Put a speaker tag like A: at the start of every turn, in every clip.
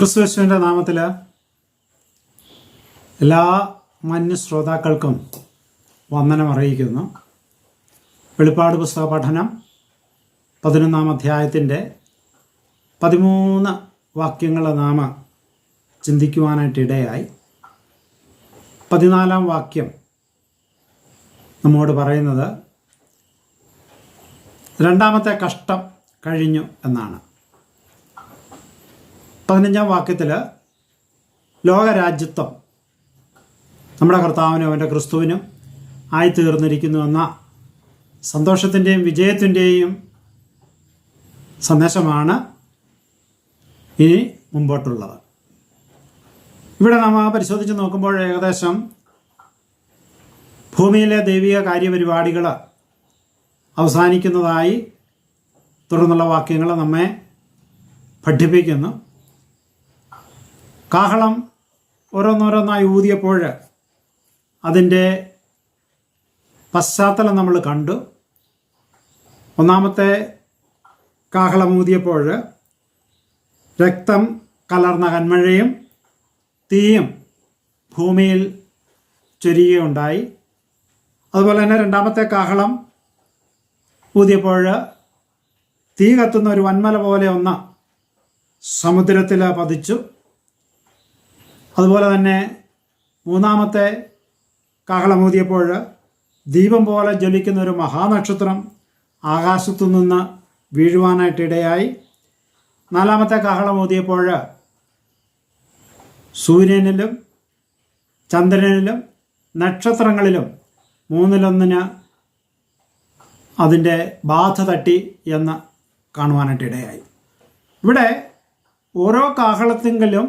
A: ക്രിസ്തുവേശുവിന്റെ നാമത്തിൽ എല്ലാ മാന്യ ശ്രോതാക്കൾക്കും വന്ദനം അറിയിക്കുന്നു. വെളിപ്പാട് പുസ്തക പഠനം പതിനൊന്നാം അധ്യായത്തിന്റെ പതിമൂന്ന് വാക്യങ്ങളെ നാമ ചിന്തിക്കുവാനായിട്ടിടയായി. പതിനാലാം വാക്യം നമ്മോട് പറയുന്നത് രണ്ടാമത്തെ കഷ്ടം കഴിഞ്ഞു എന്നാണ്. പതിനഞ്ചാം വാക്യത്തിൽ ലോകരാജ്യത്വം. നമ്മുടെ കർത്താവിനും അവന്റെ ക്രിസ്തുവിനും ആയിത്തീർന്നിരിക്കുന്നു എന്ന സന്തോഷത്തിന്റെയും വിജയത്തിന്റെയും സന്ദേശമാണ് ഇനി മുമ്പോട്ടുള്ളത്. ഇവിടെ നമ്മൾ പരിശോധിച്ച് നോക്കുമ്പോൾ ഏകദേശം ഭൂമിയിലെ ദൈവിക കാര്യപരിപാടികൾ അവസാനിക്കുന്നതായി തുടർന്നുള്ള വാക്യങ്ങൾ നമ്മെ പഠിപ്പിക്കുന്നു. കാഹളം ഓരോന്നോരോന്നായി ഊതിയപ്പോൾ അതിന്റെ പശ്ചാത്തലം നമ്മൾ കണ്ടു. ഒന്നാമത്തെ കാഹളം ഊതിയപ്പോൾ രക്തം കലർന്ന കന്മഴയും തീയും ഭൂമിയിൽ ചൊരിയുകയുണ്ടായി. അതുപോലെ തന്നെ രണ്ടാമത്തെ കാഹളം ഊതിയപ്പോൾ തീ കത്തുന്ന ഒരു വന്മല പോലെ ഒന്ന് സമുദ്രത്തിൽ പതിച്ചു. അതുപോലെ തന്നെ മൂന്നാമത്തെ കാഹളമൂതിയപ്പോൾ ദീപം പോലെ ജ്വലിക്കുന്ന ഒരു മഹാനക്ഷത്രം ആകാശത്തു നിന്ന് വീഴുവാനായിട്ടിടയായി നാലാമത്തെ കാഹളമൂതിയപ്പോൾ സൂര്യനിലും ചന്ദ്രനിലും നക്ഷത്രങ്ങളിലും മൂന്നിലൊന്നിന് അതിന്റെ ബാധ തട്ടി എന്ന് കാണുവാനായിട്ടിടയായി ഇവിടെ ഓരോ കാഹളത്തെങ്കിലും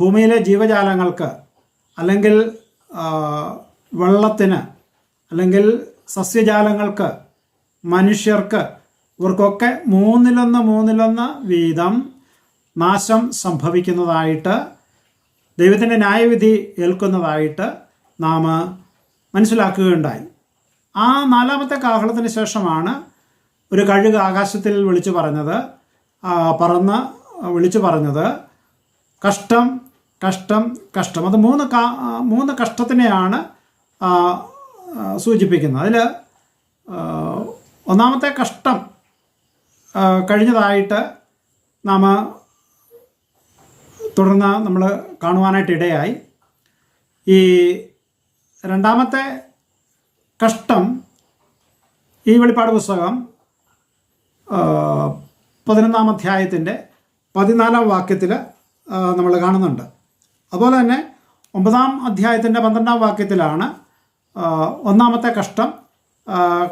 A: ഭൂമിയിലെ ജീവജാലങ്ങൾക്ക് അല്ലെങ്കിൽ വെള്ളത്തിന് അല്ലെങ്കിൽ സസ്യജാലങ്ങൾക്ക് മനുഷ്യർക്ക് ഇവർക്കൊക്കെ മൂന്നിലൊന്ന് മൂന്നിലൊന്ന് വീതം നാശം സംഭവിക്കുന്നതായിട്ട് ദൈവത്തിന്റെ ന്യായവിധി ഏൽക്കുന്നതായിട്ട് നാം മനസ്സിലാക്കുകയുണ്ടായി. ആ നാലാമത്തെ കാഹളത്തിന് ശേഷമാണ് ഒരു കഴുക് ആകാശത്തിൽ വിളിച്ചു പറഞ്ഞത് പറന്ന് വിളിച്ചു പറഞ്ഞത് കഷ്ടം കഷ്ടം കഷ്ടം. അത് മൂന്ന് മൂന്ന് കഷ്ടത്തിനെയാണ് സൂചിപ്പിക്കുന്നത്. അതിൽ ഒന്നാമത്തെ കഷ്ടം കഴിഞ്ഞതായിട്ട് നാം തുടർന്ന് നമ്മൾ കാണുവാനായിട്ട് ഇടയായി. ഈ രണ്ടാമത്തെ കഷ്ടം ഈ വെളിപ്പാട് പുസ്തകം പതിനൊന്നാം അധ്യായത്തിന്റെ പതിനാലാം വാക്യത്തിൽ നമ്മൾ കാണുന്നുണ്ട്. അതുപോലെ തന്നെ ഒമ്പതാം അധ്യായത്തിന്റെ പന്ത്രണ്ടാം വാക്യത്തിലാണ് ഒന്നാമത്തെ കഷ്ടം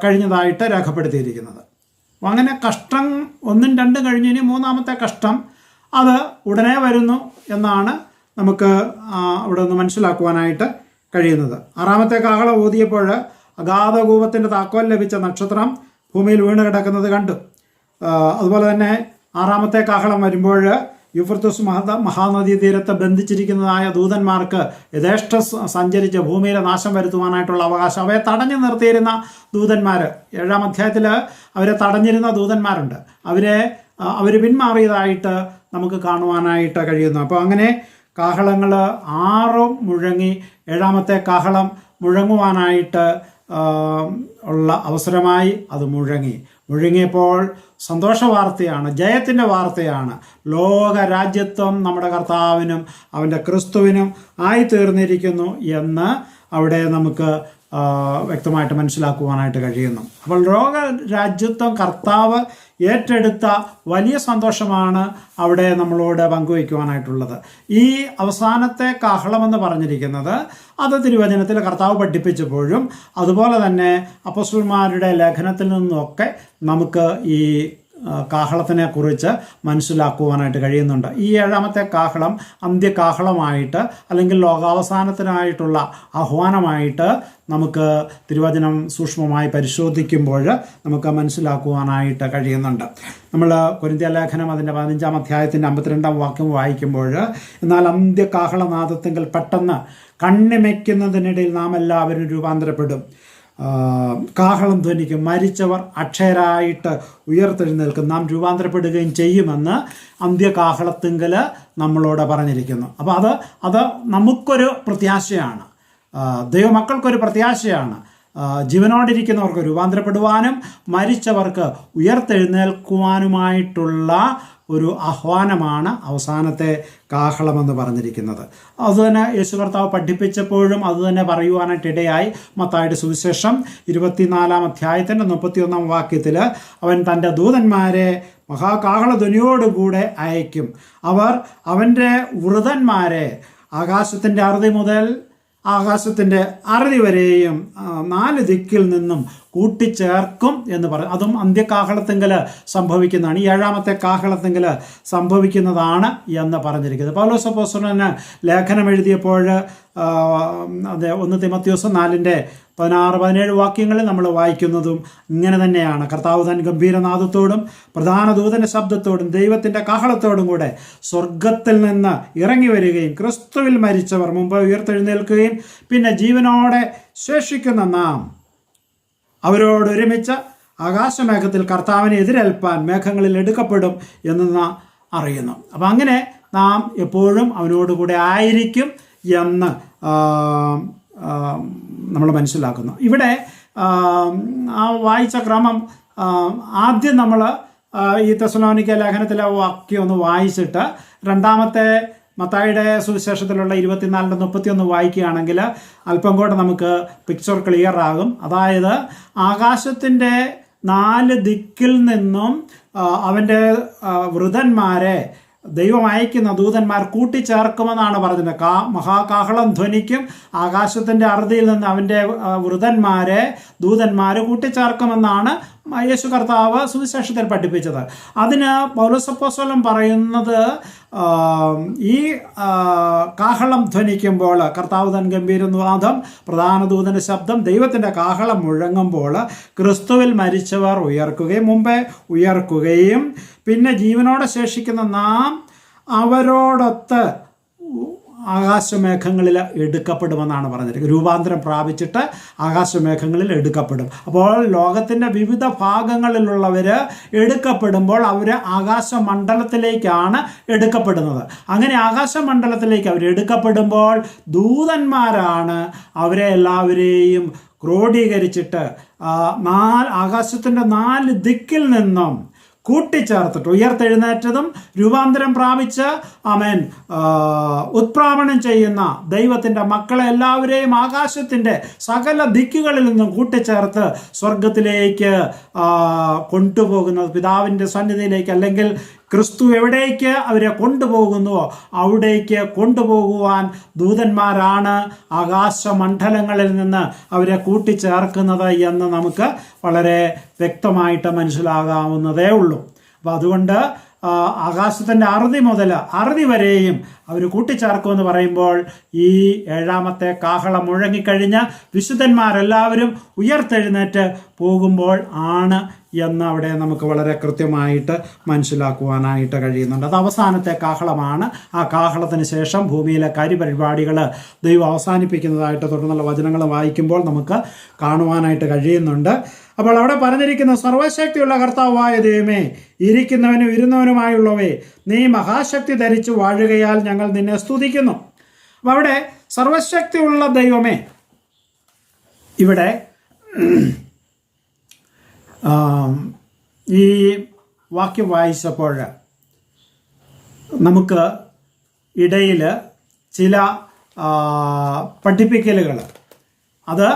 A: കഴിഞ്ഞതായിട്ട് രേഖപ്പെടുത്തിയിരിക്കുന്നത്. അപ്പോൾ അങ്ങനെ കഷ്ടം ഒന്നും രണ്ടും കഴിഞ്ഞ് ഇനി മൂന്നാമത്തെ കഷ്ടം അത് ഉടനെ വരുന്നു എന്നാണ് നമുക്ക് അവിടെ നിന്ന് മനസ്സിലാക്കുവാനായിട്ട് കഴിയുന്നത്. ആറാമത്തെ കാഹളം ഊതിയപ്പോൾ അഗാധകൂപത്തിന്റെ താക്കോൽ ലഭിച്ച നക്ഷത്രം ഭൂമിയിൽ വീണ് കിടക്കുന്നത് കണ്ടു. അതുപോലെ തന്നെ ആറാമത്തെ കാഹളം വരുമ്പോൾ യുഫർത്തുസ് മഹ മഹാനദീ തീരത്ത് ബന്ധിച്ചിരിക്കുന്നതായ ദൂതന്മാർക്ക് യഥേഷ്ട സഞ്ചരിച്ച് ഭൂമിയിലെ നാശം വരുത്തുവാനായിട്ടുള്ള അവകാശം. അവയെ തടഞ്ഞു നിർത്തിയിരുന്ന ദൂതന്മാർ ഏഴാം അധ്യായത്തിൽ അവരെ തടഞ്ഞിരുന്ന ദൂതന്മാരുണ്ട്. അവരെ അവർ പിന്മാറിയതായിട്ട് നമുക്ക് കാണുവാനായിട്ട് കഴിയുന്നു. അപ്പോൾ അങ്ങനെ കാഹളങ്ങൾ ആറും മുഴങ്ങി ഏഴാമത്തെ കാഹളം മുഴങ്ങുവാനായിട്ട് ഉള്ള അവസരമായി അത് മുഴങ്ങി. മുഴങ്ങിയപ്പോൾ സന്തോഷ വാർത്തയാണ് ജയത്തിന്റെ വാർത്തയാണ്. ലോക രാജ്യത്വം നമ്മുടെ കർത്താവിനും അവന്റെ ക്രിസ്തുവിനും ആയിത്തീർന്നിരിക്കുന്നു എന്ന് അവിടെ നമുക്ക് വ്യക്തമായിട്ട് മനസ്സിലാക്കുവാനായിട്ട് കഴിയുന്നു. അപ്പോൾ ലോക രാജ്യത്വം കർത്താവ് ഏറ്റെടുത്ത വലിയ സന്തോഷമാണ് അവിടെ നമ്മളോട് പങ്കുവയ്ക്കുവാനായിട്ടുള്ളത്. ഈ അവസാനത്തെ കാഹളമെന്ന് പറഞ്ഞിരിക്കുന്നത് അത് തിരുവചനത്തിൽ കർത്താവ് പഠിപ്പിച്ചപ്പോഴും അതുപോലെ തന്നെ അപ്പസ്വന്മാരുടെ ലേഖനത്തിൽ നിന്നൊക്കെ നമുക്ക് ഈ കാഹളത്തിനെ കുറിച്ച് മനസ്സിലാക്കുവാനായിട്ട് കഴിയുന്നുണ്ട്. ഈ ഏഴാമത്തെ കാഹളം അന്ത്യകാഹളമായിട്ട് അല്ലെങ്കിൽ ലോകാവസാനത്തിനായിട്ടുള്ള ആഹ്വാനമായിട്ട് നമുക്ക് തിരുവചനം സൂക്ഷ്മമായി പരിശോധിക്കുമ്പോൾ നമുക്ക് മനസ്സിലാക്കുവാനായിട്ട് കഴിയുന്നുണ്ട്. നമ്മൾ കൊരിന്ത്യ ലേഖനം അതിന്റെ പതിനഞ്ചാം അധ്യായത്തിന്റെ അമ്പത്തിരണ്ടാം വാക്യം വായിക്കുമ്പോൾ എന്നാൽ അന്ത്യകാഹളനാദത്തെങ്കിൽ പെട്ടെന്ന് കണ്ണിമയ്ക്കുന്നതിനിടയിൽ നാം എല്ലാവരും രൂപാന്തരപ്പെടും. കാഹളം ധ്വനിക്കും. മരിച്ചവർ അക്ഷയരായിട്ട് ഉയർത്തെഴുന്നേൽക്കും. നാം രൂപാന്തരപ്പെടുകയും ചെയ്യുമെന്ന് അന്ത്യകാഹളത്തിങ്കൽ നമ്മളോട് പറഞ്ഞിരിക്കുന്നു. അപ്പോൾ അത് അത് നമുക്കൊരു പ്രത്യാശയാണ്. ദൈവമക്കൾക്കൊരു പ്രത്യാശയാണ്. ജീവനോടിരിക്കുന്നവർക്ക് രൂപാന്തരപ്പെടുവാനും മരിച്ചവർക്ക് ഉയർത്തെഴുന്നേൽക്കുവാനുമായിട്ടുള്ള ഒരു ആഹ്വാനമാണ് അവസാനത്തെ കാഹളമെന്ന് പറഞ്ഞിരിക്കുന്നത്. അതുതന്നെ യേശു കർത്താവ് പഠിപ്പിച്ചപ്പോഴും അതുതന്നെ പറയുവാനായിട്ട് ഇടയായി മത്തായുടെ സുവിശേഷം ഇരുപത്തിനാലാം അധ്യായത്തിന്റെ മുപ്പത്തിയൊന്നാം വാക്യത്തിൽ അവൻ തന്റെ ദൂതന്മാരെ മഹാകാഹളധ്വനിയോടുകൂടെ അയക്കും അവർ അവന്റെ വൃതന്മാരെ ആകാശത്തിന്റെ അറുതി മുതൽ ആകാശത്തിന്റെ അറുതി വരെയും നാല് ദിക്കിൽ നിന്നും കൂട്ടിച്ചേർക്കും എന്ന് പറയും അതും അന്ത്യകാഹളത്തെങ്കിൽ സംഭവിക്കുന്നതാണ്. ഈ ഏഴാമത്തെ കാഹളത്തെങ്കിൽ സംഭവിക്കുന്നതാണ് എന്ന് പറഞ്ഞിരിക്കുന്നത്. പൗലോസ് അപ്പോസ്തലന് ലേഖനം എഴുതിയപ്പോൾ അതെ ഒന്ന് തിമത്യോസ് നാലിന്റെ പതിനാറ് പതിനേഴ് വാക്യങ്ങളിൽ നമ്മൾ വായിക്കുന്നതും ഇങ്ങനെ തന്നെയാണ്. കർത്താവ് താൻ ഗംഭീരനാഥത്തോടും പ്രധാന ദൂതന്റെ ശബ്ദത്തോടും ദൈവത്തിന്റെ കാഹളത്തോടും കൂടെ സ്വർഗത്തിൽ നിന്ന് ഇറങ്ങി വരികയും ക്രിസ്തുവിൽ മരിച്ചവർ മുമ്പ് ഉയർത്തെഴുന്നേൽക്കുകയും പിന്നെ ജീവനോടെ ശേഷിക്കുന്ന നാം അവരോട് ഒരുമിച്ച് ആകാശമേഘത്തിൽ കർത്താവിനെ എതിരേൽപ്പാൻ മേഘങ്ങളിൽ എടുക്കപ്പെടും എന്ന് നാം അറിയുന്നു. അപ്പം അങ്ങനെ നാം എപ്പോഴും അവനോടുകൂടെ ആയിരിക്കും. എന്ന് നമ്മൾ മനസ്സിലാക്കുന്നു. ഇവിടെ ആ, വായിച്ച ക്രമം ആദ്യം നമ്മൾ ഈ തെസലോനിക്ക ലേഖനത്തിലെ വാക്യം ഒന്ന് വായിച്ചിട്ട് രണ്ടാമത്തെ മത്തായിയുടെ സുവിശേഷത്തിലുള്ള ഇരുപത്തിനാലിന്റെ മുപ്പത്തിയൊന്ന് വായിക്കുകയാണെങ്കിൽ അല്പം കൂടെ നമുക്ക് പിക്ചർ ക്ലിയർ ആകും. അതായത് ആകാശത്തിന്റെ നാല് ദിക്കിൽ നിന്നും അവന്റെ വൃതന്മാരെ ദൈവം അയക്കുന്ന ദൂതന്മാർ കൂട്ടിച്ചേർക്കുമെന്നാണ് പറഞ്ഞത്. കാ മഹാകാഹളം ധ്വനിക്കും ആകാശത്തിന്റെ അറുതിയിൽ നിന്ന് അവന്റെ വൃതന്മാരെ ദൂതന്മാർ കൂട്ടിച്ചേർക്കുമെന്നാണ് യേശു കർത്താവ് സുവിശേഷത്തിൽ പഠിപ്പിച്ചത്. അതിന് പൗലസപ്പോസ്വലം പറയുന്നത് ഈ കാഹളം ധ്വനിക്കുമ്പോൾ കർത്താവ് തൻ ഗംഭീരനാഥം പ്രധാന ദൂതന്റെ ശബ്ദം ദൈവത്തിന്റെ കാഹളം മുഴങ്ങുമ്പോൾ ക്രിസ്തുവിൽ മരിച്ചവർ ഉയർക്കുകയും മുമ്പേ ഉയർക്കുകയും പിന്നെ ജീവനോടെ ശേഷിക്കുന്ന നാം അവരോടൊത്ത് ആകാശമേഘങ്ങളിൽ എടുക്കപ്പെടുമെന്നാണ് പറഞ്ഞിരിക്കുന്നത് രൂപാന്തരം പ്രാപിച്ചിട്ട് ആകാശമേഘങ്ങളിൽ എടുക്കപ്പെടും. അപ്പോൾ ലോകത്തിന്റെ വിവിധ ഭാഗങ്ങളിലുള്ളവർ എടുക്കപ്പെടുമ്പോൾ അവർ ആകാശമണ്ഡലത്തിലേക്കാണ് എടുക്കപ്പെടുന്നത്. അങ്ങനെ ആകാശമണ്ഡലത്തിലേക്ക് അവർ എടുക്കപ്പെടുമ്പോൾ ദൂതന്മാരാണ് അവരെ എല്ലാവരെയും ക്രോഡീകരിച്ചിട്ട് നാല് ആകാശത്തിന്റെ നാല് ദിക്കിൽ നിന്നും കൂട്ടിച്ചേർത്തിട്ട്. ഉയർത്തെഴുന്നേറ്റതും രൂപാന്തരം പ്രാപിച്ച് അമേൻ ഉത്പ്രാവണം ചെയ്യുന്ന ദൈവത്തിന്റെ മക്കളെ എല്ലാവരെയും ആകാശത്തിന്റെ സകല ദിക്കുകളിൽ നിന്നും കൂട്ടിച്ചേർത്ത് സ്വർഗത്തിലേക്ക് കൊണ്ടുപോകുന്നത്. പിതാവിന്റെ സന്നിധിയിലേക്ക് അല്ലെങ്കിൽ ക്രിസ്തു എവിടേക്ക് അവരെ കൊണ്ടുപോകുന്നുവോ അവിടേക്ക് കൊണ്ടുപോകുവാൻ ദൂതന്മാരാണ് ആകാശമണ്ഡലങ്ങളിൽ നിന്ന് അവരെ കൂട്ടിച്ചേർക്കുന്നത് എന്ന് നമുക്ക് വളരെ വ്യക്തമായിട്ട് മനസ്സിലാകാവുന്നതേ ഉള്ളൂ. അപ്പോൾ അതുകൊണ്ട് ആകാശത്തിന്റെ അറുതി മുതൽ അറുതി വരെയും അവർ കൂട്ടിച്ചേർക്കുമെന്ന് പറയുമ്പോൾ ഈ ഏഴാമത്തെ കാഹളം മുഴങ്ങിക്കഴിഞ്ഞ് വിശുദ്ധന്മാരെല്ലാവരും ഉയർത്തെഴുന്നേറ്റ് പോകുമ്പോൾ ആണ് എന്ന് അവിടെ നമുക്ക് വളരെ കൃത്യമായിട്ട് മനസ്സിലാക്കുവാനായിട്ട് കഴിയുന്നുണ്ട്. അത് അവസാനത്തെ കാഹളമാണ്. ആ കാഹളത്തിന് ശേഷം ഭൂമിയിലെ കാര്യപരിപാടികൾ ദൈവം അവസാനിപ്പിക്കുന്നതായിട്ട് തുടർന്നുള്ള വചനങ്ങൾ വായിക്കുമ്പോൾ നമുക്ക് കാണുവാനായിട്ട് കഴിയുന്നുണ്ട്. അപ്പോൾ അവിടെ പറഞ്ഞിരിക്കുന്ന സർവശക്തിയുള്ള കർത്താവായ ദൈവമേ ഇരിക്കുന്നവനും ഇരുന്നവനുമായുള്ളവേ നീ മഹാശക്തി ധരിച്ചു വാഴുകയാൽ ഞങ്ങൾ നിന്നെ സ്തുതിക്കുന്നു. അപ്പോൾ അവിടെ സർവശക്തിയുള്ള ദൈവമേ ഇവിടെ ഈ വാക്യം വായിച്ചപ്പോൾ നമുക്ക് ഇടയിൽ ചില പഠിപ്പിക്കലുകൾ. അത്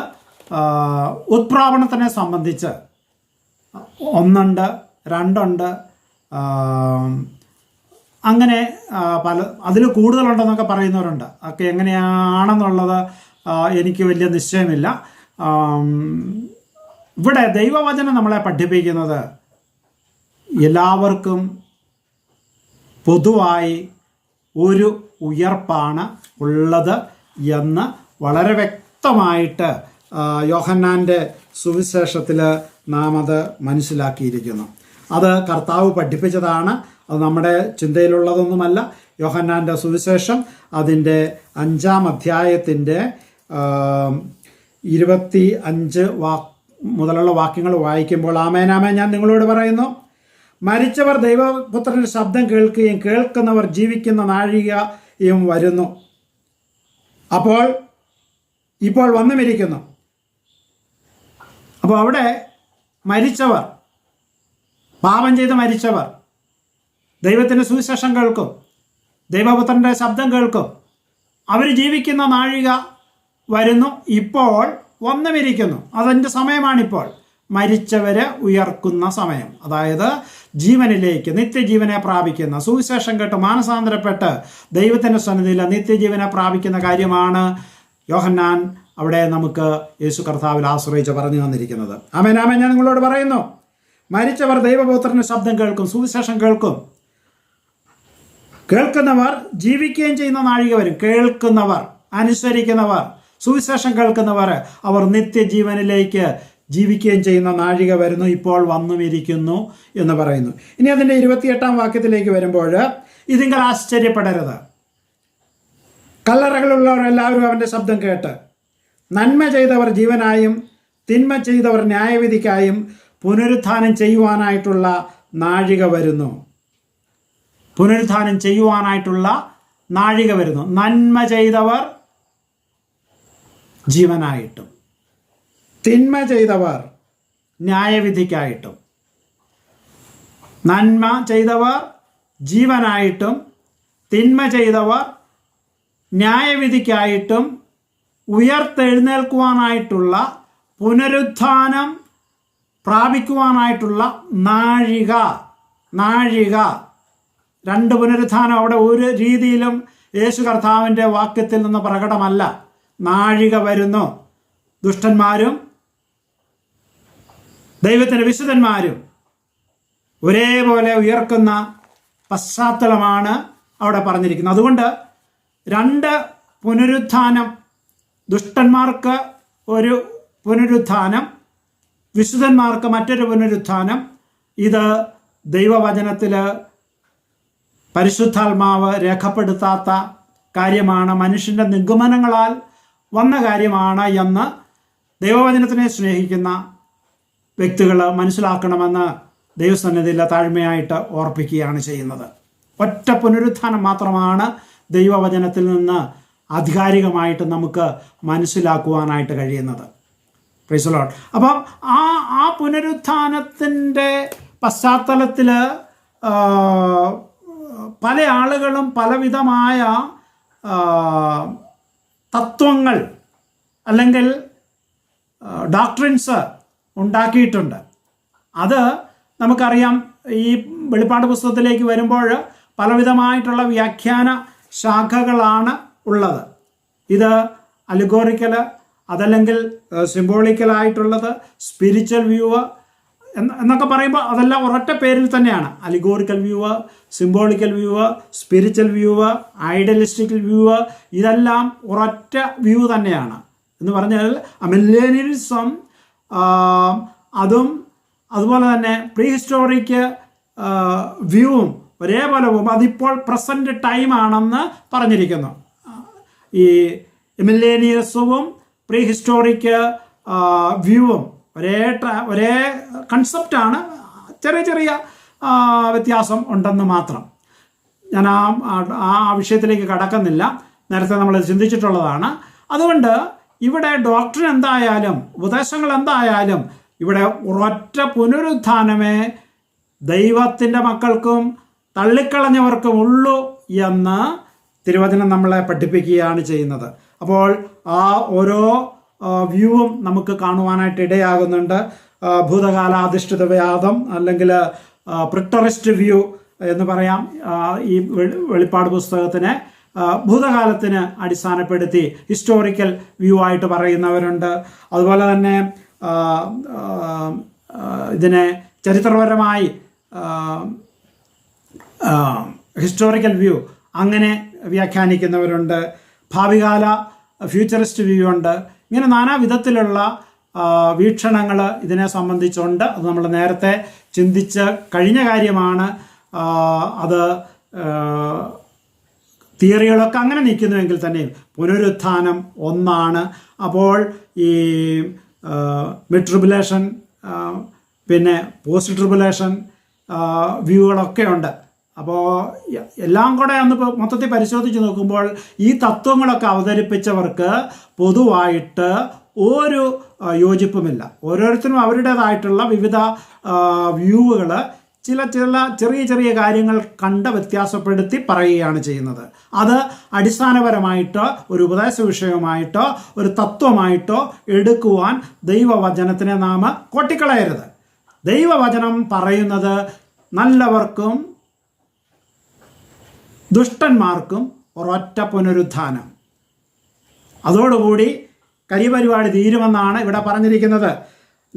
A: ഉത്പ്രാവണത്തിനെ സംബന്ധിച്ച് ഒന്നുണ്ട് രണ്ടുണ്ട് അങ്ങനെ പല അതിൽ കൂടുതലുണ്ടെന്നൊക്കെ പറയുന്നവരുണ്ട്. ഒക്കെ എങ്ങനെയാണെന്നുള്ളത് എനിക്ക് വലിയ നിശ്ചയമില്ല. ഇവിടെ ദൈവവചനം നമ്മളെ പഠിപ്പിക്കുന്നത് എല്ലാവർക്കും പൊതുവായി ഒരു ഉയർപ്പാണ് ഉള്ളത് എന്ന് വളരെ വ്യക്തമായിട്ട് യോഹന്നാന്റെ സുവിശേഷത്തിൽ നാം അത് മനസ്സിലാക്കിയിരിക്കുന്നു. അത് കർത്താവ് പഠിപ്പിച്ചതാണ്. അത് നമ്മുടെ ചിന്തയിലുള്ളതൊന്നുമല്ല. യോഹന്നാന്റെ സുവിശേഷം അതിന്റെ അഞ്ചാം അധ്യായത്തിന്റെ ഇരുപത്തി അഞ്ച് വാ മുതലുള്ള വാക്യങ്ങൾ വായിക്കുമ്പോൾ ആമേനാമേ ഞാൻ നിങ്ങളോട് പറയുന്നു. മരിച്ചവർ ദൈവപുത്രന്റെ ശബ്ദം കേൾക്കുകയും കേൾക്കുന്നവർ ജീവിക്കുന്ന നാഴികയും വരുന്നു. അപ്പോൾ ഇപ്പോൾ വന്നുമിരിക്കുന്നു. അപ്പോൾ അവിടെ മരിച്ചവർ പാപം ചെയ്ത് മരിച്ചവർ ദൈവത്തിന്റെ സുവിശേഷം കേൾക്കും ദൈവപുത്രന്റെ ശബ്ദം കേൾക്കും അവർ ജീവിക്കുന്ന നാഴിക വരുന്നു. ഇപ്പോൾ വന്നുമിരിക്കുന്നു. അതിന്റെ സമയമാണിപ്പോൾ. മരിച്ചവരെ ഉയർക്കുന്ന സമയം. അതായത് ജീവനിലേക്ക് നിത്യജീവനെ പ്രാപിക്കുന്ന സുവിശേഷം കേട്ട് മാനസാന്തരപ്പെട്ട് ദൈവത്തിന്റെ സന്നിധിയിൽ നിത്യജീവനെ പ്രാപിക്കുന്ന കാര്യമാണ് യോഹന്നാൻ അവിടെ നമുക്ക് യേശു കർത്താവിൽ ആശ്രയിച്ച് പറഞ്ഞു തന്നിരിക്കുന്നത്. ആമേൻ ആമേൻ. ഞാൻ നിങ്ങളോട് പറയുന്നു മരിച്ചവർ ദൈവപുത്രന്റെ ശബ്ദം കേൾക്കും സുവിശേഷം കേൾക്കും. കേൾക്കുന്നവർ ജീവിക്കുകയും ചെയ്യുന്ന നാഴിക വരും. കേൾക്കുന്നവർ അനുസരിക്കുന്നവർ സുവിശേഷം കേൾക്കുന്നവർ അവർ നിത്യജീവനിലേക്ക് ജീവിക്കുകയും ചെയ്യുന്ന നാഴിക വരുന്നു ഇപ്പോൾ വന്നുമിരിക്കുന്നു എന്ന് പറയുന്നു. ഇനി അതിന്റെ ഇരുപത്തിയെട്ടാം വാക്യത്തിലേക്ക് വരുമ്പോൾ ഇതിങ്ങൾ ആശ്ചര്യപ്പെടരുത്. കല്ലറകളുള്ളവർ എല്ലാവരും അവന്റെ ശബ്ദം കേട്ട് നന്മ ചെയ്തവർ ജീവനായും തിന്മ ചെയ്തവർ ന്യായവിധിക്കായും പുനരുത്ഥാനം ചെയ്യുവാനായിട്ടുള്ള നാഴിക വരുന്നു. പുനരുത്ഥാനം ചെയ്യുവാനായിട്ടുള്ള നാഴിക വരുന്നു. നന്മ ചെയ്തവർ ജീവനായിട്ടും. തിന്മ ചെയ്തവർ ന്യായവിധിക്കായിട്ടും. നന്മ ചെയ്തവർ ജീവനായിട്ടും തിന്മ ചെയ്തവർ ന്യായവിധിക്കായിട്ടും ഉയർത്തെഴുന്നേൽക്കുവാനായിട്ടുള്ള പുനരുത്ഥാനം പ്രാപിക്കുവാനായിട്ടുള്ള നാഴിക നാഴിക. രണ്ട് പുനരുത്ഥാനം അവിടെ ഒരു രീതിയിലും യേശു കർത്താവിന്റെ വാക്യത്തിൽ നിന്ന് പ്രകടമല്ല. നാഴിക വരുന്നു. ദുഷ്ടന്മാരും ദൈവത്തിന്റെ വിശുദ്ധന്മാരും ഒരേപോലെ ഉയർക്കുന്ന പശ്ചാത്തലമാണ് അവിടെ പറഞ്ഞിരിക്കുന്നത്. അതുകൊണ്ട് രണ്ട് പുനരുത്ഥാനം ദുഷ്ടന്മാർക്ക് ഒരു പുനരുത്ഥാനം വിശുദ്ധന്മാർക്ക് മറ്റൊരു പുനരുത്ഥാനം. ഇത് ദൈവവചനത്തിൽ പരിശുദ്ധാത്മാവ് രേഖപ്പെടുത്താത്ത കാര്യമാണ്. മനുഷ്യന്റെ നിഗമനങ്ങളാൽ വന്ന കാര്യമാണ് എന്ന് ദൈവവചനത്തിനെ സ്നേഹിക്കുന്ന വ്യക്തികൾ മനസ്സിലാക്കണമെന്ന് ദൈവസന്നിധിയിൽ താഴ്മയായിട്ട് ഓർപ്പിക്കുകയാണ് ചെയ്യുന്നത്. ഒറ്റ പുനരുത്ഥാനം മാത്രമാണ് ദൈവവചനത്തിൽ നിന്ന് ആധികാരികമായിട്ട് നമുക്ക് മനസ്സിലാക്കുവാനായിട്ട് കഴിയുന്നത്. പ്രൈസലോട്ട് അപ്പം ആ ആ പുനരുത്ഥാനത്തിന്റെ പശ്ചാത്തലത്തിൽ പല ആളുകളും പലവിധമായ തത്വങ്ങൾ അല്ലെങ്കിൽ ഡോക്ട്രിൻസ് ഉണ്ടാക്കിയിട്ടുണ്ട്. അത് നമുക്കറിയാം ഈ വെളിപ്പാട് പുസ്തകത്തിലേക്ക് വരുമ്പോൾ പലവിധമായിട്ടുള്ള വ്യാഖ്യാന ശാഖകളാണ് ഉള്ളത്. ഇത് അലുഗോറിക്കൽ അതല്ലെങ്കിൽ സിംബോളിക്കലായിട്ടുള്ളത് സ്പിരിച്വൽ വ്യൂവ് എന്നൊക്കെ പറയുമ്പോൾ അതെല്ലാം ഒരൊറ്റ പേരിൽ തന്നെയാണ്. Allegorical view symbolical view spiritual view idealistical view ഇതെല്ലാം ഒരൊറ്റ വ്യൂ തന്നെയാണ്. എന്ന് പറഞ്ഞാൽ മില്ലേനിയലിസം അതും അതുപോലെ തന്നെ പ്രീ ഹിസ്റ്റോറിക്ക് വ്യൂവും ഒരേപോലെ പോകും അതിപ്പോൾ പ്രസന്റ് ടൈമാണെന്ന് പറഞ്ഞിരിക്കുന്നു. ഈ മില്ലേനിയസവും പ്രീ ഹിസ്റ്റോറിക് വ്യൂവും ഒരേ ട്രാ ഒരേ കൺസെപ്റ്റാണ് ചെറിയ ചെറിയ വ്യത്യാസം ഉണ്ടെന്ന് മാത്രം. ഞാൻ ആ ആ- വിഷയത്തിലേക്ക് കടക്കുന്നില്ല. നേരത്തെ നമ്മൾ ചിന്തിച്ചിട്ടുള്ളതാണ്. അതുകൊണ്ട് ഇവിടെ ഡോക്ടർ എന്തായാലും ഉപദേശങ്ങൾ എന്തായാലും ഇവിടെ ഒരൊറ്റ പുനരുത്ഥാനമേ ദൈവത്തിന്റെ മക്കൾക്കും തള്ളിക്കളഞ്ഞവർക്കും ഉള്ളൂ എന്ന് തിരുവചനം നമ്മളെ പഠിപ്പിക്കുകയാണ് ചെയ്യുന്നത്. അപ്പോൾ ആ ഓരോ വ്യൂവും നമുക്ക് കാണുവാനായിട്ട് ഇടയാകുന്നുണ്ട്. ഭൂതകാലാധിഷ്ഠിത വ്യാദം അല്ലെങ്കിൽ പ്രിട്ടറിസ്റ്റ് വ്യൂ എന്ന് പറയാം. ഈ വെളി- വെളിപ്പാട് പുസ്തകത്തിനെ ഭൂതകാലത്തിന് അടിസ്ഥാനപ്പെടുത്തി ഹിസ്റ്റോറിക്കൽ വ്യൂ ആയിട്ട് പറയുന്നവരുണ്ട്. അതുപോലെ തന്നെ ഇതിനെ ചരിത്രപരമായി ഹിസ്റ്റോറിക്കൽ വ്യൂ അങ്ങനെ വ്യാഖ്യാനിക്കുന്നവരുണ്ട്. ഭാവികാല ഫ്യൂച്ചറിസ്റ്റ് വ്യൂ ഉണ്ട്. ഇങ്ങനെ നാനാവിധത്തിലുള്ള വീക്ഷണങ്ങൾ ഇതിനെ സംബന്ധിച്ചുണ്ട് അത് നമ്മൾ നേരത്തെ ചിന്തിച്ച് കഴിഞ്ഞ കാര്യമാണ്. അത് തിയറികളൊക്കെ അങ്ങനെ നിൽക്കുന്നുവെങ്കിൽ തന്നെയും പുനരുത്ഥാനം ഒന്നാണ്. അപ്പോൾ ഈ മിഡ് ട്രിബുലേഷൻ പിന്നെ പോസ്റ്റ് ട്രിബുലേഷൻ വ്യൂകളൊക്കെ ഉണ്ട്. അപ്പോൾ എല്ലാം കൂടെ ഒന്ന് മൊത്തത്തിൽ പരിശോധിച്ച് നോക്കുമ്പോൾ ഈ തത്വങ്ങളൊക്കെ അവതരിപ്പിച്ചവർക്ക് പൊതുവായിട്ട് ഒരു യോജിപ്പുമില്ല. ഓരോരുത്തരും അവരുടേതായിട്ടുള്ള വിവിധ വ്യൂവുകൾ ചില ചില ചെറിയ ചെറിയ കാര്യങ്ങൾ കണ്ട് വ്യത്യാസപ്പെടുത്തി പറയുകയാണ് ചെയ്യുന്നത്. അത് അടിസ്ഥാനപരമായിട്ടോ ഒരു ഉപദേശ വിഷയമായിട്ടോ ഒരു തത്വമായിട്ടോ എടുക്കുവാൻ ദൈവവചനത്തിനെ നാം കൊട്ടിക്കളയരുത്. ദൈവവചനം പറയുന്നത് നല്ലവർക്കും ദുഷ്ടന്മാർക്കും ഒരൊറ്റ പുനരുത്ഥാനം. അതോടുകൂടി കരിപരിപാടി തീരുമെന്നാണ് ഇവിടെ പറഞ്ഞിരിക്കുന്നത്.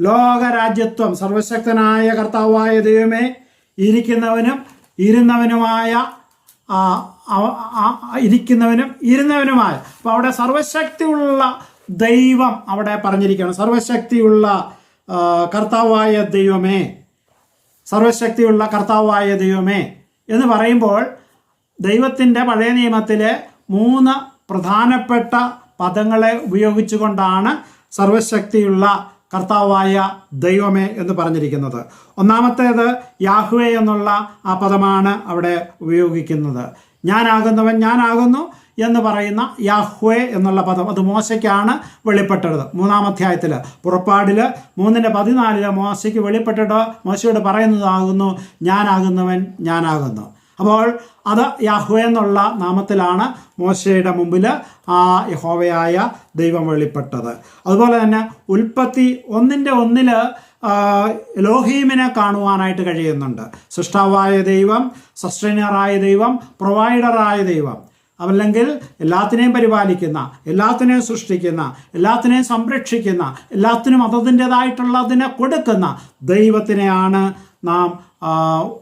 A: ലോകരാജ്യത്വം സർവശക്തനായ കർത്താവായ ദൈവമേ ഇരിക്കുന്നവനും ഇരുന്നവനുമായ ഇരിക്കുന്നവനും ഇരുന്നവനുമായ. അപ്പോൾ അവിടെ സർവശക്തിയുള്ള ദൈവം അവിടെ പറഞ്ഞിരിക്കുകയാണ്. സർവശക്തിയുള്ള കർത്താവായ ദൈവമേ സർവശക്തിയുള്ള കർത്താവായ ദൈവമേ എന്ന് പറയുമ്പോൾ ദൈവത്തിന്റെ പഴയ നിയമത്തിലെ മൂന്ന് പ്രധാനപ്പെട്ട പദങ്ങളെ ഉപയോഗിച്ചുകൊണ്ടാണ് സർവശക്തിയുള്ള കർത്താവായ ദൈവമേ എന്ന് പറഞ്ഞിരിക്കുന്നത്. ഒന്നാമത്തേത് യാഹുവേ എന്നുള്ള ആ പദമാണ് അവിടെ ഉപയോഗിക്കുന്നത്. ഞാനാകുന്നവൻ ഞാനാകുന്നു എന്ന് പറയുന്ന യാഹ്വേ എന്നുള്ള പദം അത് മോശയ്ക്കാണ് വെളിപ്പെട്ടത്. മൂന്നാം അധ്യായത്തിൽ പുറപ്പാടിൽ മൂന്നിന്റെ പതിനാലിൽ മോശയ്ക്ക് വെളിപ്പെട്ടിട്ട് മോശയോട് പറയുന്നതാകുന്നു ഞാനാകുന്നവൻ ഞാനാകുന്നു. അപ്പോൾ അത് യാഹുവ എന്നുള്ള നാമത്തിലാണ് മോശയുടെ മുമ്പിൽ ആ യഹോവയായ ദൈവം വെളിപ്പെട്ടത്. അതുപോലെ തന്നെ ഉൽപ്പത്തി ഒന്നിന്റെ ഒന്നിൽ ലോഹീമിനെ കാണുവാനായിട്ട് കഴിയുന്നുണ്ട്. സൃഷ്ടാവായ ദൈവം സസ്റ്റൈനറായ ദൈവം പ്രൊവൈഡറായ ദൈവം. അല്ലെങ്കിൽ എല്ലാത്തിനെയും പരിപാലിക്കുന്ന എല്ലാത്തിനെയും സൃഷ്ടിക്കുന്ന എല്ലാത്തിനെയും സംരക്ഷിക്കുന്ന എല്ലാത്തിനും അതതിന്റെതായിട്ടുള്ളതിനെ കൊടുക്കുന്ന ദൈവത്തിനെയാണ് നാം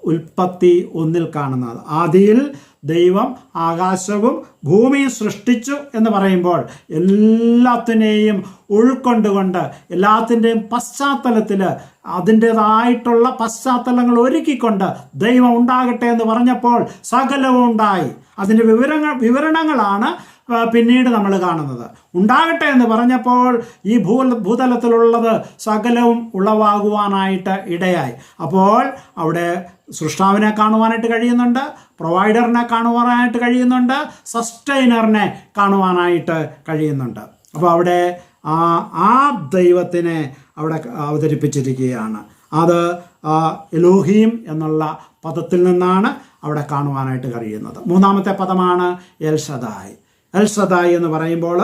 A: ഉൽപ്പത്തി ഒന്നിൽ കാണുന്നത്. ആദിയിൽ ദൈവം ആകാശവും ഭൂമിയും സൃഷ്ടിച്ചു എന്ന് പറയുമ്പോൾ എല്ലാത്തിനെയും ഉൾക്കൊണ്ടുകൊണ്ട് എല്ലാത്തിന്റെയും പശ്ചാത്തലത്തിൽ അതിന്റേതായിട്ടുള്ള പശ്ചാത്തലങ്ങൾ ഒരുക്കിക്കൊണ്ട് ദൈവം ഉണ്ടാകട്ടെ എന്ന് പറഞ്ഞപ്പോൾ സകലവും ഉണ്ടായി. അതിന്റെ വിവരങ്ങൾ വിവരണങ്ങളാണ് പിന്നീട് നമ്മൾ കാണുന്നത്. ഉണ്ടാകട്ടെ എന്ന് പറഞ്ഞപ്പോൾ ഈ ഭൂ ഭൂതലത്തിലുള്ളത് സകലവും ഉളവാകുവാനായിട്ട് ഇടയായി. അപ്പോൾ അവിടെ സൃഷ്ടാവിനെ കാണുവാനായിട്ട് കഴിയുന്നുണ്ട് പ്രൊവൈഡറിനെ കാണുവാനായിട്ട് കഴിയുന്നുണ്ട് സസ്റ്റൈനറിനെ കാണുവാനായിട്ട് കഴിയുന്നുണ്ട്. അപ്പോൾ അവിടെ ആ ആ ദൈവത്തിനെ അവിടെ അവതരിപ്പിച്ചിരിക്കുകയാണ്. അത് എലോഹീം എന്നുള്ള പദത്തിൽ നിന്നാണ് അവിടെ കാണുവാനായിട്ട് കഴിയുന്നത്. മൂന്നാമത്തെ പദമാണ് എൽഷദായ്. എൽഷദായ് എന്ന് പറയുമ്പോൾ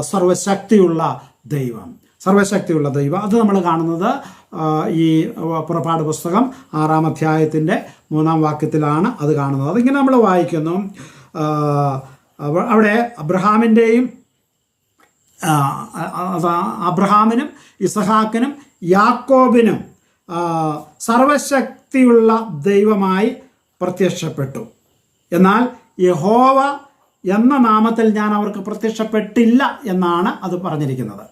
A: സർവശക്തിയുള്ള ദൈവം. സർവശക്തിയുള്ള ദൈവം. അത് നമ്മൾ കാണുന്നത് ഈ പുറപ്പാട് പുസ്തകം ആറാം അധ്യായത്തിന്റെ മൂന്നാം വാക്യത്തിലാണ് അത് കാണുന്നത്. അതിങ്ങനെ നമ്മൾ വായിക്കുന്നു. അവിടെ അബ്രഹാമിന്റെയും അബ്രഹാമിനും ഇസഹാക്കിനും യാക്കോബിനും സർവശക്തിയുള്ള ദൈവമായി പ്രത്യക്ഷപ്പെട്ടു. എന്നാൽ യഹോവ എന്ന നാമത്തിൽ ഞാൻ അവർക്ക് പ്രത്യക്ഷപ്പെട്ടില്ല എന്നാണ് അത് പറഞ്ഞിരിക്കുന്നത്.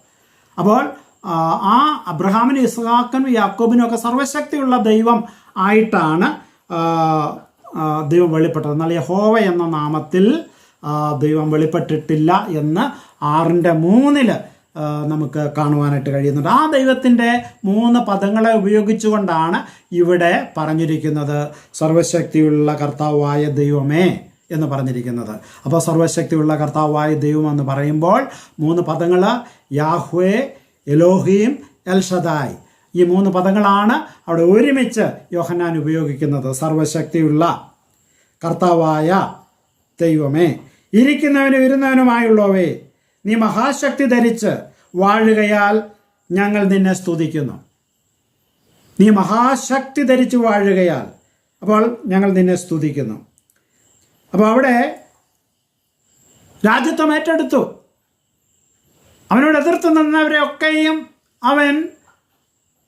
A: അപ്പോൾ ആ, അബ്രഹാമിനും ഇസ്ഹാക്കിനും യാക്കോബിനും ഒക്കെ സർവശക്തിയുള്ള ദൈവം ആയിട്ടാണ് ദൈവം വെളിപ്പെട്ടത്. എന്നാൽ യഹോവ എന്ന നാമത്തിൽ ദൈവം വെളിപ്പെട്ടിട്ടില്ല എന്ന് ആറിന്റെ മൂന്നിൽ നമുക്ക് കാണുവാനായിട്ട് കഴിയുന്നുണ്ട്. ആ ദൈവത്തിന്റെ മൂന്ന് പദങ്ങളെ ഉപയോഗിച്ചുകൊണ്ടാണ് ഇവിടെ പറഞ്ഞിരിക്കുന്നത് സർവശക്തിയുള്ള കർത്താവായ ദൈവമേ. എന്ന് പറഞ്ഞിരിക്കുന്നത്. അപ്പോൾ സർവശക്തിയുള്ള കർത്താവായ ദൈവം എന്ന് പറയുമ്പോൾ മൂന്ന് പദങ്ങൾ യാഹ്വേ എലോഹീം എൽഷദായ്. ഈ മൂന്ന് പദങ്ങളാണ് അവിടെ ഒരുമിച്ച് യോഹന്നാൻ ഉപയോഗിക്കുന്നത്. സർവശക്തിയുള്ള കർത്താവായ ദൈവമേ. ഇരിക്കുന്നവനും ഇരുന്നവനുമായുള്ളവേ നീ മഹാശക്തി ധരിച്ച് വാഴുകയാൽ ഞങ്ങൾ നിന്നെ സ്തുതിക്കുന്നു. നീ മഹാശക്തി ധരിച്ച് വാഴുകയാൽ അപ്പോൾ ഞങ്ങൾ നിന്നെ സ്തുതിക്കുന്നു. അപ്പോൾ അവിടെ രാജ്യത്വം ഏറ്റെടുത്തു. അവനോട് എതിർത്ത് നിന്നവരെയൊക്കെയും അവൻ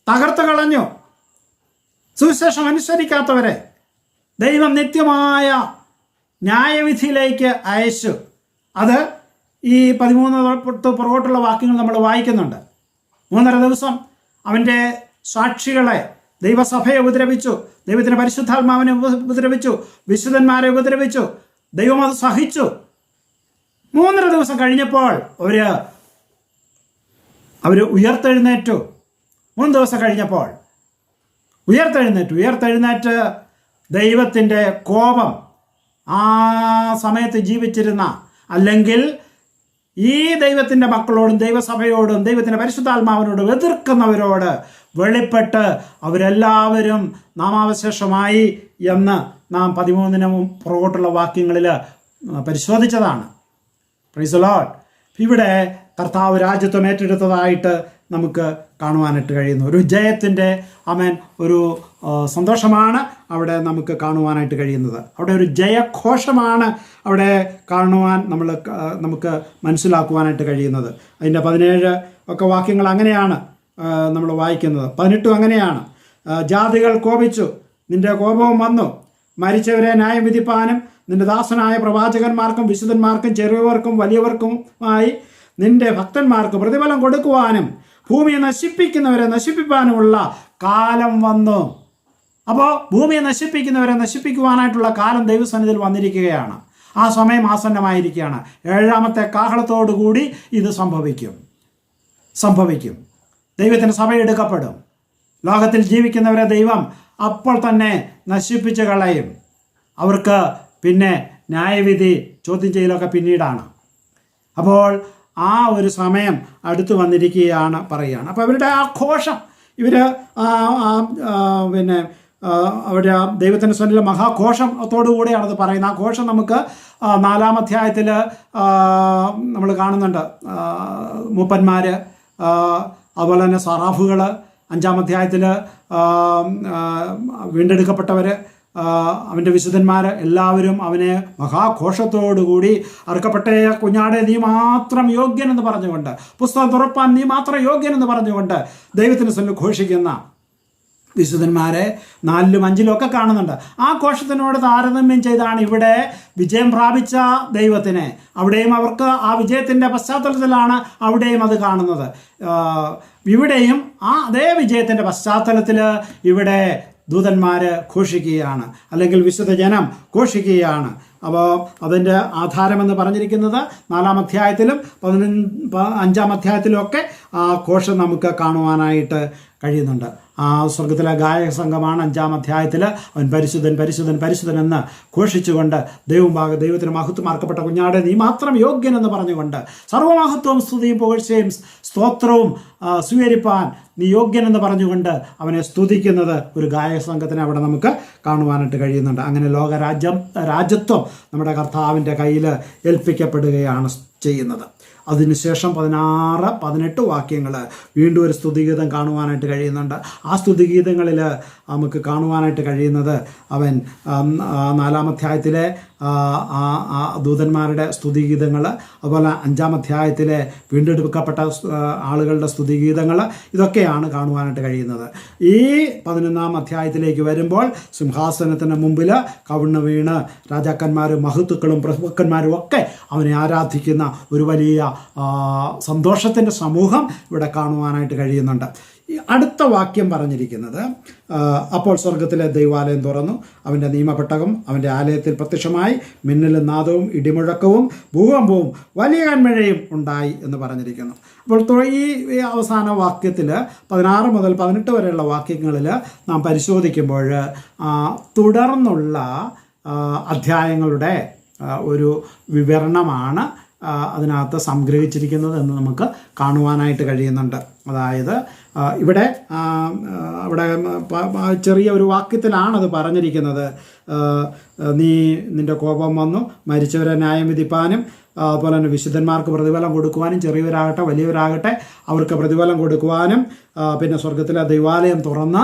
A: തകർത്ത് കളഞ്ഞു. സുവിശേഷം അനുസരിക്കാത്തവരെ ദൈവം നിത്യമായ ന്യായവിധിയിലേക്ക് അയച്ചു. അത് ഈ പതിമൂന്ന് തൊട്ട് പുറകോട്ടുള്ള വാക്യങ്ങൾ നമ്മൾ വായിക്കുന്നുണ്ട്. മൂന്നര ദിവസം അവന്റെ സാക്ഷികളെ ദൈവസഭയെ ഉപദ്രവിച്ചു. ദൈവത്തിന്റെ പരിശുദ്ധാത്മാവിനെ ഉപ- ഉപദ്രവിച്ചു വിശുദ്ധന്മാരെ ഉപദ്രവിച്ചു ദൈവം അത് സഹിച്ചു. മൂന്നര ദിവസം കഴിഞ്ഞപ്പോൾ അവർ അവർ ഉയർത്തെഴുന്നേറ്റു. മൂന്ന് ദിവസം കഴിഞ്ഞപ്പോൾ ഉയർത്തെഴുന്നേറ്റു. ഉയർത്തെഴുന്നേറ്റ് ദൈവത്തിന്റെ കോപം ആ സമയത്ത് ജീവിച്ചിരുന്ന അല്ലെങ്കിൽ ഈ ദൈവത്തിന്റെ മക്കളോടും ദൈവസഭയോടും ദൈവത്തിന്റെ പരിശുദ്ധാത്മാവിനോടും എതിർക്കുന്നവരോട് വെളിപ്പെട്ട് അവരെല്ലാവരും നാമാവശേഷമായി എന്ന് നാം പതിമൂന്നിനും പുറകോട്ടുള്ള വാക്യങ്ങളിൽ പരിശോധിച്ചതാണ്. പ്രൈസ് ലോഡ് ഇവിടെ കർത്താവ് രാജ്യത്വം ഏറ്റെടുത്തതായിട്ട് നമുക്ക് കാണുവാനായിട്ട് കഴിയുന്നു. ഒരു ജയത്തിന്റെ അമേൻ ഒരു സന്തോഷമാണ് അവിടെ നമുക്ക് കാണുവാനായിട്ട് കഴിയുന്നത്. അവിടെ ഒരു ജയഘോഷമാണ് അവിടെ കാണുവാൻ നമ്മൾ നമുക്ക് മനസ്സിലാക്കുവാനായിട്ട് കഴിയുന്നത്. അതിന്റെ പതിനേഴ് ഒക്കെ വാക്യങ്ങൾ അങ്ങനെയാണ്. നമ്മൾ വായിക്കുന്നത്. പതിനെട്ടും അങ്ങനെയാണ്. ജാതികൾ കോപിച്ചു. നിന്റെ കോപവും വന്നു. മരിച്ചവരെ ന്യായം വിധിപ്പാനും നിന്റെ ദാസനായ പ്രവാചകന്മാർക്കും വിശുദ്ധന്മാർക്കും ചെറിയവർക്കും വലിയവർക്കുമായി നിന്റെ ഭക്തന്മാർക്ക് പ്രതിഫലം കൊടുക്കുവാനും ഭൂമിയെ നശിപ്പിക്കുന്നവരെ നശിപ്പിക്കാനുമുള്ള കാലം വന്നു. അപ്പോൾ ഭൂമിയെ നശിപ്പിക്കുന്നവരെ നശിപ്പിക്കുവാനായിട്ടുള്ള കാലം ദൈവസന്നിധിയിൽ വന്നിരിക്കുകയാണ്. ആ സമയം ആസന്നമായിരിക്കുകയാണ്. ഏഴാമത്തെ കാഹളത്തോടു കൂടി ഇത് സംഭവിക്കും. സംഭവിക്കും. ദൈവത്തിന് സമയം എടുക്കപ്പെടും. ലോകത്തിൽ ജീവിക്കുന്നവരെ ദൈവം അപ്പോൾ തന്നെ നശിപ്പിച്ച് കളയും. അവർക്ക് പിന്നെ ന്യായവിധി ചോദ്യം ചെയ്യലൊക്കെ പിന്നീടാണ്. അപ്പോൾ ആ ഒരു സമയം അടുത്തു വന്നിരിക്കുകയാണ് പറയുകയാണ്. അപ്പോൾ അവരുടെ ആഘോഷം ഘോഷം ഇവർ പിന്നെ അവരുടെ ദൈവത്തിന്റെ സ്വന്തം മഹാഘോഷത്തോടു കൂടിയാണ് അത് പറയുന്നത്. ആ ഘോഷം നമുക്ക് നാലാം അധ്യായത്തിൽ നമ്മൾ കാണുന്നുണ്ട്. മൂപ്പന്മാർ അതുപോലെ തന്നെ സറാഫുകൾ അഞ്ചാം അധ്യായത്തിൽ വീണ്ടെടുക്കപ്പെട്ടവർ അവന്റെ വിശുദ്ധന്മാർ എല്ലാവരും അവനെ മഹാഘോഷത്തോടുകൂടി അറുക്കപ്പെട്ട കുഞ്ഞാടെ നീ മാത്രം യോഗ്യനെന്ന് പറഞ്ഞുകൊണ്ട് പുസ്തകം തുറപ്പാൻ നീ മാത്രം യോഗ്യനെന്ന് പറഞ്ഞുകൊണ്ട് ദൈവത്തിന് സ്വന്തം ഘോഷിക്കുന്ന വിശുദ്ധന്മാരെ നാലിലും അഞ്ചിലും ഒക്കെ കാണുന്നുണ്ട്. ആ കോശത്തിനോട് താരതമ്യം ചെയ്താണ് ഇവിടെ വിജയം പ്രാപിച്ച ദൈവത്തിനെ. അവിടെയും അവർക്ക് ആ വിജയത്തിന്റെ പശ്ചാത്തലത്തിലാണ് അവിടെയും അത് കാണുന്നത്. ഇവിടെയും ആ അതേ വിജയത്തിന്റെ പശ്ചാത്തലത്തിൽ ഇവിടെ ദൂതന്മാർ ഘോഷിക്കുകയാണ്. അല്ലെങ്കിൽ വിശുദ്ധ ജനം ഘോഷിക്കുകയാണ്. അപ്പോൾ അതിന്റെ ആധാരമെന്ന് പറഞ്ഞിരിക്കുന്നത് നാലാം അധ്യായത്തിലും പതിനഞ്ച് അഞ്ചാം അധ്യായത്തിലും ഒക്കെ ആ ഘോഷം നമുക്ക് കാണുവാനായിട്ട് കഴിയുന്നുണ്ട്. ആ സ്വർഗത്തിലെ ഗായക സംഘമാണ് അഞ്ചാം അധ്യായത്തിൽ അവൻ പരിശുദ്ധൻ പരിശുദ്ധൻ പരിശുദ്ധൻ എന്ന് ഘോഷിച്ചുകൊണ്ട് ദൈവം ദൈവത്തിന് മഹത്വമാർക്കപ്പെട്ട കുഞ്ഞാടെ നീ മാത്രം യോഗ്യൻ എന്ന് പറഞ്ഞുകൊണ്ട് സർവമഹത്വവും സ്തുതിയും പുകഴ്ചയും സ്തോത്രവും സ്വീകരിപ്പാൻ നീ യോഗ്യൻ എന്ന് പറഞ്ഞുകൊണ്ട് അവനെ സ്തുതിക്കുന്നത് ഒരു ഗായക സംഘത്തിനെ അവിടെ നമുക്ക് കാണുവാനായിട്ട് കഴിയുന്നുണ്ട്. അങ്ങനെ ലോകരാജ്യം രാജ്യത്വം നമ്മുടെ കർത്താവിന്റെ കയ്യിൽ ഏൽപ്പിക്കപ്പെടുകയാണ് ചെയ്യുന്നത്. അതിനുശേഷം പതിനാറ് പതിനെട്ട് വാക്യങ്ങൾ വീണ്ടും ഒരു സ്തുതിഗീതം കാണുവാനായിട്ട് കഴിയുന്നുണ്ട്. ആ സ്തുതിഗീതങ്ങളിൽ നമുക്ക് കാണുവാനായിട്ട് കഴിയുന്നത്. അവൻ നാലാമധ്യായത്തിലെ ദൂതന്മാരുടെ സ്തുതിഗീതങ്ങൾ അതുപോലെ അഞ്ചാം അധ്യായത്തിലെ വീണ്ടെടുക്കപ്പെട്ട ആളുകളുടെ സ്തുതിഗീതങ്ങൾ ഇതൊക്കെയാണ് കാണുവാനായിട്ട് കഴിയുന്നത്. ഈ പതിനൊന്നാം അധ്യായത്തിലേക്ക് വരുമ്പോൾ സിംഹാസനത്തിന് മുമ്പിൽ കവിണ്ണ് വീണ് രാജാക്കന്മാരും മഹത്തുക്കളും പ്രഭുക്കന്മാരും ഒക്കെ അവനെ ആരാധിക്കുന്ന ഒരു വലിയ സന്തോഷത്തിന്റെ സമൂഹം ഇവിടെ കാണുവാനായിട്ട് കഴിയുന്നുണ്ട്. അടുത്ത വാക്യം പറഞ്ഞിരിക്കുന്നത് അപ്പോൾ സ്വർഗത്തിലെ ദൈവാലയം തുറന്നു. അവന്റെ നിയമപ്പെട്ടകം അവന്റെ ആലയത്തിൽ പ്രത്യക്ഷമായി മിന്നലും നാദവും ഇടിമുഴക്കവും ഭൂകമ്പവും വലിയ കന്മഴയും ഉണ്ടായി എന്ന് പറഞ്ഞിരിക്കുന്നു. അപ്പോൾ ഈ അവസാന വാക്യത്തിൽ പതിനാറ് മുതൽ പതിനെട്ട് വരെയുള്ള വാക്യങ്ങളിൽ നാം പരിശോധിക്കുമ്പോൾ തുടർന്നുള്ള അധ്യായങ്ങളുടെ ഒരു വിവരണമാണ് അതിനകത്ത് സംഗ്രഹിച്ചിരിക്കുന്നത് എന്ന് നമുക്ക് കാണുവാനായിട്ട് കഴിയുന്നുണ്ട്. അതായത് ഇവിടെ അവിടെ ചെറിയ ഒരു വാക്യത്തിലാണ് അത് പറഞ്ഞിരിക്കുന്നത് നീ നിന്റെ കോപം വന്നു മരിച്ചവരെ ന്യായം വിധിപ്പാനും അതുപോലെ തന്നെ വിശുദ്ധന്മാർക്ക് പ്രതിഫലം കൊടുക്കുവാനും ചെറിയവരാകട്ടെ വലിയവരാകട്ടെ അവർക്ക് പ്രതിഫലം കൊടുക്കുവാനും പിന്നെ സ്വർഗത്തിലെ ദൈവാലയം തുറന്ന്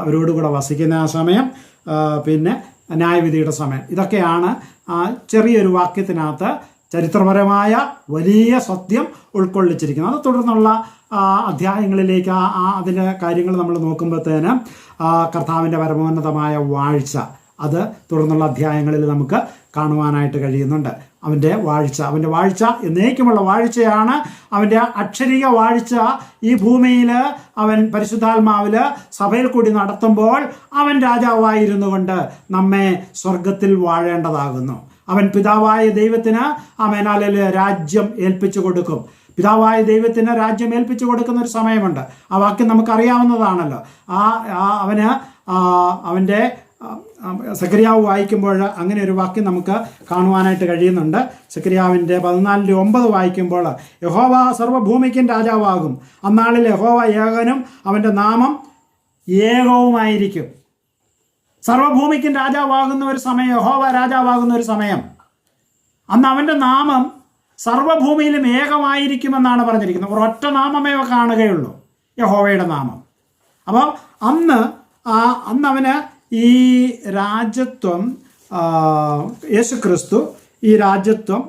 A: അവരോടുകൂടെ വസിക്കുന്ന ആ സമയം പിന്നെ ന്യായവിധിയുടെ സമയം. ഇതൊക്കെയാണ് ആ ചെറിയൊരു വാക്യത്തിനകത്ത് ചരിത്രപരമായ വലിയ സത്യം ഉൾക്കൊള്ളിച്ചിരിക്കുന്നത്. അത് തുടർന്നുള്ള അധ്യായങ്ങളിലേക്ക് ആ അതിന്റെ കാര്യങ്ങൾ നമ്മൾ നോക്കുമ്പോഴത്തേന് കർത്താവിന്റെ പരമോന്നതമായ വാഴ്ച അത് തുടർന്നുള്ള അധ്യായങ്ങളിൽ നമുക്ക് കാണുവാനായിട്ട് കഴിയുന്നുണ്ട്. അവന്റെ വാഴ്ച അവന്റെ വാഴ്ച എന്നേക്കുമുള്ള വാഴ്ചയാണ്. അവന്റെ അക്ഷരിക വാഴ്ച ഈ ഭൂമിയിൽ അവൻ പരിശുദ്ധാത്മാവിൽ സഭയിൽ കൂടി നടത്തുമ്പോൾ അവൻ രാജാവായിരുന്നു കൊണ്ട് നമ്മെ സ്വർഗത്തിൽ വാഴേണ്ടതാകുന്നു. അവൻ പിതാവായ ദൈവത്തിന് ആമേനാലിൽ രാജ്യം ഏൽപ്പിച്ചു കൊടുക്കും. പിതാവായ ദൈവത്തിന് രാജ്യം ഏൽപ്പിച്ചു കൊടുക്കുന്ന ഒരു സമയമുണ്ട്. ആ വാക്യം നമുക്കറിയാവുന്നതാണല്ലോ. ആ അവന് അവന്റെ സക്രിയാവ് വായിക്കുമ്പോൾ അങ്ങനെ ഒരു വാക്യം നമുക്ക് കാണുവാനായിട്ട് കഴിയുന്നുണ്ട്. സക്രിയാവിന്റെ പതിനാലിന്റെ ഒമ്പത് വായിക്കുമ്പോൾ യഹോവ സർവഭൂമിക്കും രാജാവാകും. അന്നാളിൽ യഹോവ ഏകനും അവന്റെ നാമം ഏകവുമായിരിക്കും. സർവഭൂമിക്കും രാജാവാകുന്ന ഒരു സമയം യഹോവ രാജാവാകുന്ന ഒരു സമയം. അന്ന് അവന്റെ നാമം സർവഭൂമിയിലും ഏകമായിരിക്കുമെന്നാണ് പറഞ്ഞിരിക്കുന്നത്. ഒറ്റ നാമമേ കാണുകയുള്ളൂ യഹോവയുടെ നാമം. അപ്പോൾ അന്ന് അന്ന് അവന് ഈ രാജ്യത്വം യേശു ക്രിസ്തു ഈ രാജ്യത്വം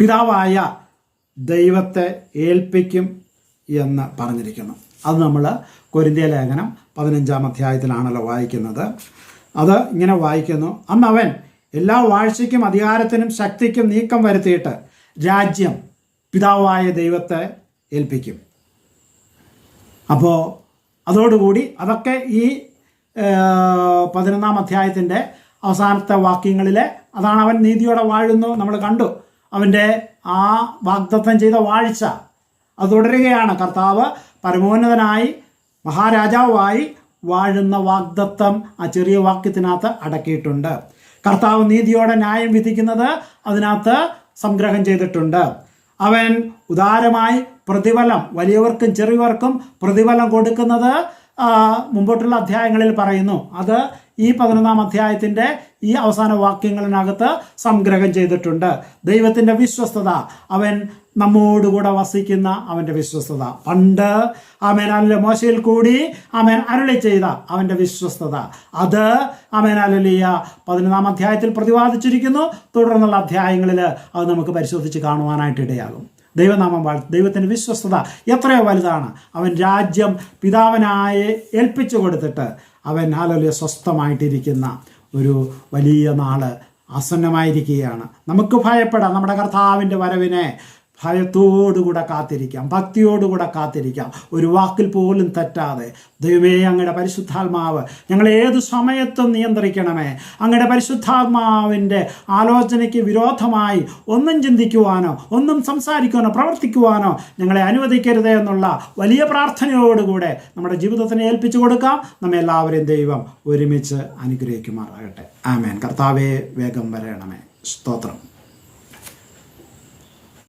A: പിതാവായ ദൈവത്തെ ഏൽപ്പിക്കും എന്ന് പറഞ്ഞിരിക്കുന്നു. അത് നമ്മൾ കൊരിന്തിയ ലേഖനം പതിനഞ്ചാം അധ്യായത്തിലാണല്ലോ വായിക്കുന്നത്. അത് ഇങ്ങനെ വായിക്കുന്നു. അന്ന് അവൻ എല്ലാ വാഴ്ചയ്ക്കും അധികാരത്തിനും ശക്തിക്കും നീക്കം വരുത്തിയിട്ട് രാജ്യം പിതാവായ ദൈവത്തെ ഏൽപ്പിക്കും. അപ്പോൾ അതോടുകൂടി അതൊക്കെ ഈ പതിനൊന്നാം അധ്യായത്തിന്റെ അവസാനത്തെ വാക്യങ്ങളിലെ അതാണ് അവൻ നീതിയോടെ വാഴുന്നു നമ്മൾ കണ്ടു. അവന്റെ ആ വാഗ്ദത്തം ചെയ്ത വാഴ്ച അത് തുടരുകയാണ്. കർത്താവ് പരമോന്നതനായി മഹാരാജാവായി വാഴുന്ന വാഗ്ദത്തം ആ ചെറിയ വാക്യത്തിനകത്ത് അടക്കിയിട്ടുണ്ട്. കർത്താവ് നീതിയോടെ ന്യായം വിധിക്കുന്നത് അതിനകത്ത് സംഗ്രഹം ചെയ്തിട്ടുണ്ട്. അവൻ ഉദാരമായി പ്രതിഫലം വലിയവർക്കും ചെറിയവർക്കും പ്രതിഫലം കൊടുക്കുന്നത് മുമ്പോട്ടുള്ള അധ്യായങ്ങളിൽ പറയുന്നു. അത് ഈ പതിനൊന്നാം അധ്യായത്തിന്റെ ഈ അവസാന വാക്യങ്ങളിനകത്ത് സംഗ്രഹം ചെയ്തിട്ടുണ്ട്. ദൈവത്തിന്റെ വിശ്വസ്തത. അവൻ നമ്മോടുകൂടെ വസിക്കുന്ന അവന്റെ വിശ്വസ്തത. പണ്ട് ആമേൻ അല്ല മോശയിൽ കൂടി ആമേൻ അരുളി ചെയ്ത അവന്റെ വിശ്വസ്തത. അത് അലലിയ പതിനൊന്നാം അധ്യായത്തിൽ പ്രതിപാദിച്ചിരിക്കുന്നു. തുടർന്നുള്ള അധ്യായങ്ങളിൽ അത് നമുക്ക് പരിശോധിച്ച് കാണുവാനായിട്ട് ഇടയാകും. ദൈവനാമം വാഴ ദൈവത്തിന്റെ വിശ്വസ്തത എത്രയോ വലുതാണ്. അവൻ രാജ്യം പിതാവനായി ഏൽപ്പിച്ചു കൊടുത്തിട്ട് അവൻ ഹാലലിയ സ്വസ്ഥമായിട്ടിരിക്കുന്ന ഒരു വലിയ നാൾ ആസന്നമായിരിക്കുകയാണ്. നമുക്ക് ഭയപ്പെടാം. നമ്മുടെ കർത്താവിന്റെ വരവിനെ ഭയത്തോടുകൂടെ കാത്തിരിക്കാം ഭക്തിയോടുകൂടെ കാത്തിരിക്കാം. ഒരു വാക്കിൽ പോലും തെറ്റാതെ ദൈവമേ അങ്ങയുടെ പരിശുദ്ധാത്മാവ് ഞങ്ങൾ ഏത് സമയത്തും നിയന്ത്രിക്കണമേ. അങ്ങയുടെ പരിശുദ്ധാത്മാവിന്റെ ആലോചനയ്ക്ക് വിരോധമായി ഒന്നും ചിന്തിക്കുവാനോ ഒന്നും സംസാരിക്കുവാനോ പ്രവർത്തിക്കുവാനോ ഞങ്ങളെ അനുവദിക്കരുതേ എന്നുള്ള വലിയ പ്രാർത്ഥനയോടുകൂടെ നമ്മുടെ ജീവിതത്തിനെ ഏൽപ്പിച്ചു കൊടുക്കാം. നമ്മെ എല്ലാവരെയും ദൈവം ഒരുമിച്ച് അനുഗ്രഹിക്കുമാറാകട്ടെ. ആമേൻ. കർത്താവേ വേഗം വരണമേ. സ്തോത്രം.